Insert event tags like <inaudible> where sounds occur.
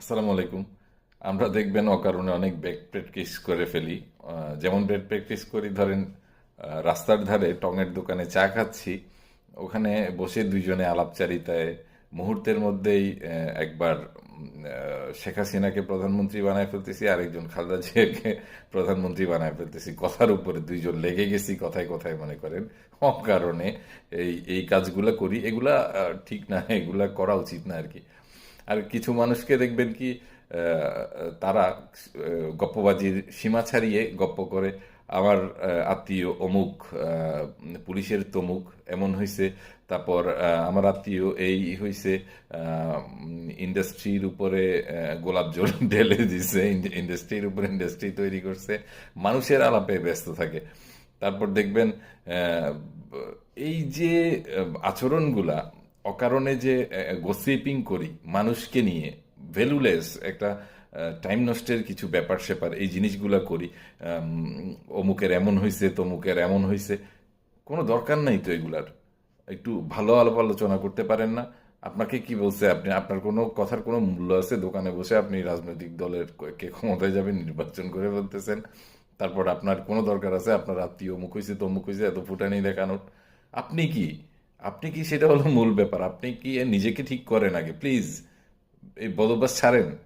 আসসালামু আলাইকুম। আমরা দেখবেন অকারণে অনেক ব্যাক প্র্যাকটিস করে ফেলি। যেমন ব্যাক প্র্যাকটিস করি, ধরেন রাস্তার ধারে টঙের দোকানে চা খাচ্ছি। ওখানে বসে দুইজনে আলাপচারিতায়, মুহূর্তের মধ্যেই একবার শেখ হাসিনাকে প্রধানমন্ত্রী বানায় ফেলতেছি, আরেকজন খালদা জিয়াকে প্রধানমন্ত্রী বানায় ফেলতেছি। কথার উপরে দুইজন লেগে গেছি, কথায় কথায় মনে করেন। অকারণে এই এই কাজগুলা করি। এগুলা ঠিক না, এগুলা করা উচিত না আর কি। আর কিছু মানুষকে দেখবেন কি তারা গপ্পবাজির সীমা ছাড়িয়ে গপ্প করে, আমার আত্মীয় অমুক পুলিশের তমুক এমন হয়েছে তারপর আমার আত্মীয় এই হয়েছে ইন্ডাস্ট্রির উপরে গোলাপ জল <laughs> ঢেলে দিছে ইন্ডাস্ট্রির উপরে ইন্ডাস্ট্রি তৈরি করছে। মানুষের আলাপে ব্যস্ত থাকে। তারপর দেখবেন এই যে আচরণগুলা অকারণে যে গোসিপিং করি মানুষকে নিয়ে ভ্যালুলেস একটা টাইম নষ্টের কিছু ব্যাপার স্যাপার এই জিনিসগুলা করি অমুকের এমন হয়েছে তমুকের এমন হয়েছে কোনো দরকার নাই তো এগুলার। একটু ভালো আলাপ আলোচনা করতে পারেন না। আপনাকে কি বলছে আপনি, আপনার কোনো কথার কোনো মূল্য আছে? দোকানে বসে আপনি রাজনৈতিক দলের কে ক্ষমতায় যাবেন নির্বাচন করে বলতেছেন তারপর আপনার কোনো দরকার আছে? আপনার আত্মীয় অমুক হয়েছে তমুক হয়েছে এত ফুটানি দেখানোর। আপনি কি? আপনি কি, সেটা হলো মূল ব্যাপার। আপনি কি নিজেকে ঠিক করেন আগে? প্লিজ এই বদভ্যাস ছাড়েন।